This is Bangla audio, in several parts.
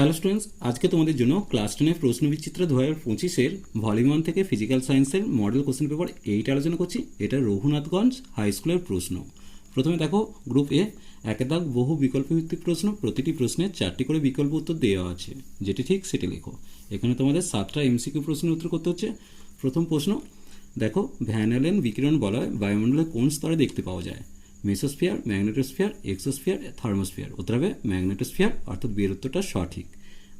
হ্যালো স্টুডেন্টস আজকে তোমাদের জন্য ক্লাস টেনের প্রশ্ন বিচিত্র দু হাজার পঁচিশের ভলিউম ওয়ান থেকে ফিজিক্যাল সায়েন্সের মডেল কোশ্চেন পেপার এইট আলোচনা করছি। এটা রঘুনাথগঞ্জ হাই স্কুলের প্রশ্ন। প্রথমে দেখো গ্রুপ এ একে দাগ বহু বিকল্প ভিত্তিক প্রশ্ন, প্রতিটি প্রশ্নের চারটি করে বিকল্প উত্তর দেওয়া আছে। যেটি ঠিক সেটি লেখো। এখানে তোমাদের সাতটা এমসিকিউ প্রশ্নের উত্তর করতে হচ্ছে। প্রথম প্রশ্ন, দেখো ভ্যানালেন বিকিরণ বলয় বায়ুমণ্ডলে কোন স্তরে দেখতে পাওয়া যায়? Mesosphere, magnetosphere, exosphere, thermosphere. উত্তর হবে ম্যাগনেটোস্ফিয়ার, অর্থাৎ বিয়ের উত্তরটা সঠিক।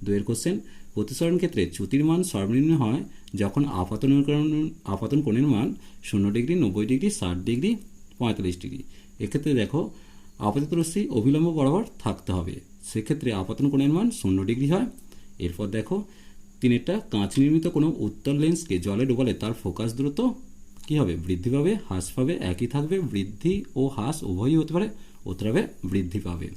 দুয়ের কোশ্চেন প্রতিসরণ ক্ষেত্রে চ্যুতির মান সর্বনিম্ন হয় যখন আপাতন আপাতন কোণের মান শূন্য ডিগ্রি, নব্বই ডিগ্রি, ষাট ডিগ্রি, পঁয়তাল্লিশ ডিগ্রি। এক্ষেত্রে দেখো, আপাতত রশ্মি অবিলম্ব বরাবর থাকতে হবে। সেক্ষেত্রে আপাতন কোণের মান শূন্য ডিগ্রি হয়। এরপর দেখো, তিনেরটা কাঁচ নির্মিত কোনো উত্তর লেন্সকে জলে ডোবালে তার ফোকাস দূরত্ব কী হবে? বৃদ্ধি পাবে, হ্রাস পাবে, একই থাকবে, বৃদ্ধি ও হ্রাস উভয়ই হতে পারে উত্তর বৃদ্ধি পাবে।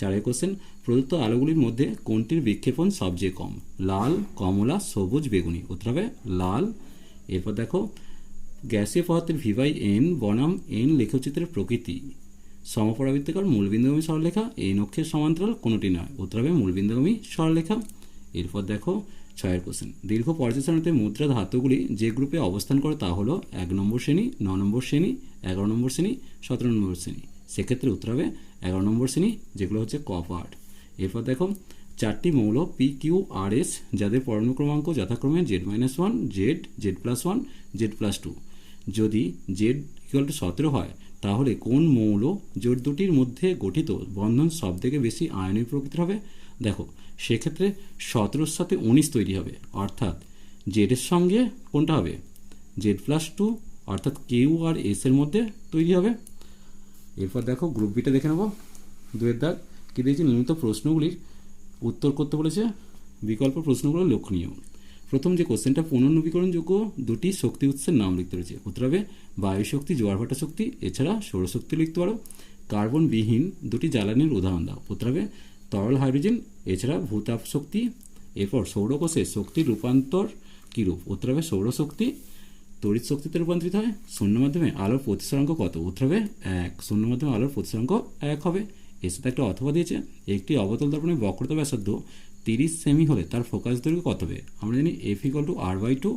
চারের কোশ্চেন প্রদত্ত আলোগুলির মধ্যে কোনটির বিক্ষেপণ সবচেয়ে কম? লাল, কমলা, সবুজ, বেগুনি। উত্তর হবে লাল। এরপর দেখো, গ্যাসীয় পদার্থের ভিভাই এন বনাম এন লেখচিত্রের প্রকৃতি। সমপরাবৃত্তিকর মূলবিন্দুগামী সরলরেখা এই অক্ষের সমান্তরাল কোনোটি নয়। উত্তর হবে মূলবিন্দুগামী সরলরেখা। এরপর দেখো ছয়ের কোশ্চেন দীর্ঘ পর্যালোচনাতে মুদ্রা ধাতুগুলি যে গ্রুপে অবস্থান করে তা হলো এক নম্বর শ্রেণি, ন নম্বর শ্রেণি, এগারো নম্বর শ্রেণি, সতেরো নম্বর শ্রেণি। সেক্ষেত্রে উত্তর হবে এগারো নম্বর শ্রেণি, যেগুলো হচ্ছে কপার্ট এরপর দেখো, চারটি মৌল পি কিউ আর এস যাদের পরমাণু ক্রমাঙ্ক যথাক্রমে Z minus one Z Z plus one Z plus two যদি জেড ইকুয়াল টু সতেরো হয়, তাহলে কোন মৌল জোট দুটির মধ্যে গঠিত বন্ধন সব থেকে বেশি আয়নিক প্রকৃতির হবে? দেখো, সেক্ষেত্রে সতেরোর সাথে উনিশ তৈরি হবে, অর্থাৎ জেডের সঙ্গে কোনটা হবে? জেড প্লাস টু অর্থাৎ কেউ আর এস এর মধ্যে তৈরি হবে। এরপর দেখো গ্রুপ বিটা দেখে নেব। দুয়ের দাগ, কী দিয়েছে? নিয়মিত প্রশ্নগুলির উত্তর করতে বলেছে। বিকল্প প্রশ্নগুলো লক্ষণীয়। প্রথম যে কোশ্চেনটা পুনর্নবীকরণযোগ্য, দুটি শক্তি উৎসের নাম লিখতে রয়েছে। উত্তর হবে বায়ু শক্তি জোয়ার ভাটা শক্তি, এছাড়া সৌরশক্তি লিখতে পারো। কার্বন বিহীন দুটি জ্বালানির উদাহরণ দাও। উত্তর হবে তরল হাইড্রোজেন, এছাড়া ভূতাপ শক্তি এরপর সৌরকোষে শক্তির রূপান্তর কীরূপ? উত্তর হবে সৌরশক্তি, তড়িৎ শক্তিতে রূপান্তরিত হয়। শূন্য মাধ্যমে আলোর প্রতিসরাঙ্ক কত? উত্তর হবে এক। শূন্য মাধ্যমে আলোর প্রতিসরাঙ্ক এক হবে। এর সাথে একটা অথবা দিয়েছে। একটি অবতল দর্পণের বক্রতা ব্যাসার্ধ তিরিশ সেমি হলে তার ফোকাস দৈর্ঘ্য কত হবে? আমরা জানি F equal to R by two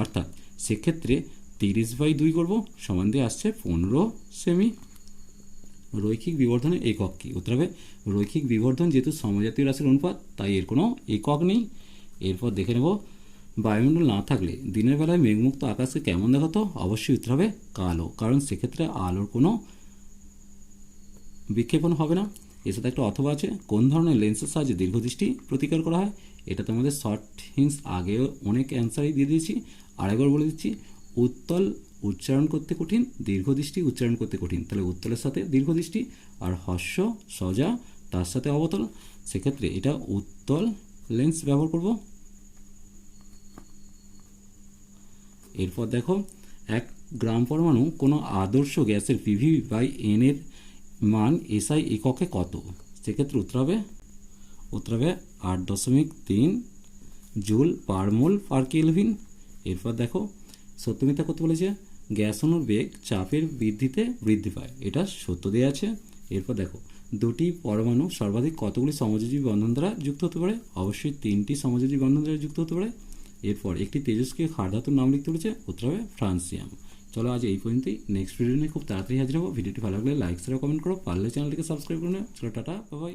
অর্থাৎ সেক্ষেত্রে তিরিশ বাই দুই করব। সমান দিয়ে আসছে পনেরো সেমি। রৈখিক বিবর্ধনের একক কী? উত্তর হবে, রৈখিক বিবর্ধন যেহেতু সমজাতীয় রাশির অনুপাত, তাই এর কোনো একক নেই। এরপর দেখে নেব, বায়ুমণ্ডল না থাকলে দিনের বেলায় মেঘমুক্ত আকাশকে কেমন দেখাতো? অবশ্যই উত্তর হবে কালো, কারণ সেক্ষেত্রে আলোর কোনো বিক্ষেপণ হবে না। এর সাথে একটা অথবা আছে, কোন ধরনের লেন্সের সাহায্যে দীর্ঘদৃষ্টি প্রতিকার করা হয়? এটা তোমাদের শর্ট হিন্স আগেও অনেক অ্যান্সারই দিয়ে দিয়েছি, আরেকবার বলে দিচ্ছি, উত্তল উচ্চারণ করতে কঠিন, দীর্ঘদৃষ্টি উচ্চারণ করতে কঠিন। তাহলে উত্তলের সাথে দীর্ঘদৃষ্টি আর হস্য সজা, তার সাথে অবতল। সেক্ষেত্রে এটা উত্তল লেন্স ব্যবহার করব। এরপর দেখো, এক গ্রাম পরমাণু কোনো আদর্শ গ্যাসের পিভি বাই এন এর মান এসআই এককে কত? সেক্ষেত্রে উত্তর হবে উত্তর হবে আট দশমিক তিন joule per mole per kelvin. এরপর দেখো, সত্যমিতা করতে বলেছে? গ্যাস অনুর বেগ চাপের বৃদ্ধিতে বৃদ্ধি পায়। এটা সত্য দেওয়া আছে। এরপর দেখো, দুটি পরমাণু সর্বাধিক কতগুলি সমযোজী বন্ধন দ্বারা যুক্ত হতে পারে? অবশ্যই তিনটি সমযোজী বন্ধন দ্বারা যুক্ত হতে পারে। এরপর একটি তেজস্ক্রিয় ক্ষার ধাতুর নাম লিখতে বলেছে, উত্তর হবে ফ্রান্সিয়াম। চলো আজ এই পর্যন্তই। নেক্সট ভিডিও নিয়ে খুব তাড়াতাড়ি হাজির হব। ভিডিওটি ভালো লাগলে লাইক সেরা কমেন্ট করো। পারলে চ্যানেলটিকে সাবস্ক্রাইব করে নেবে চলো, টাটা বাই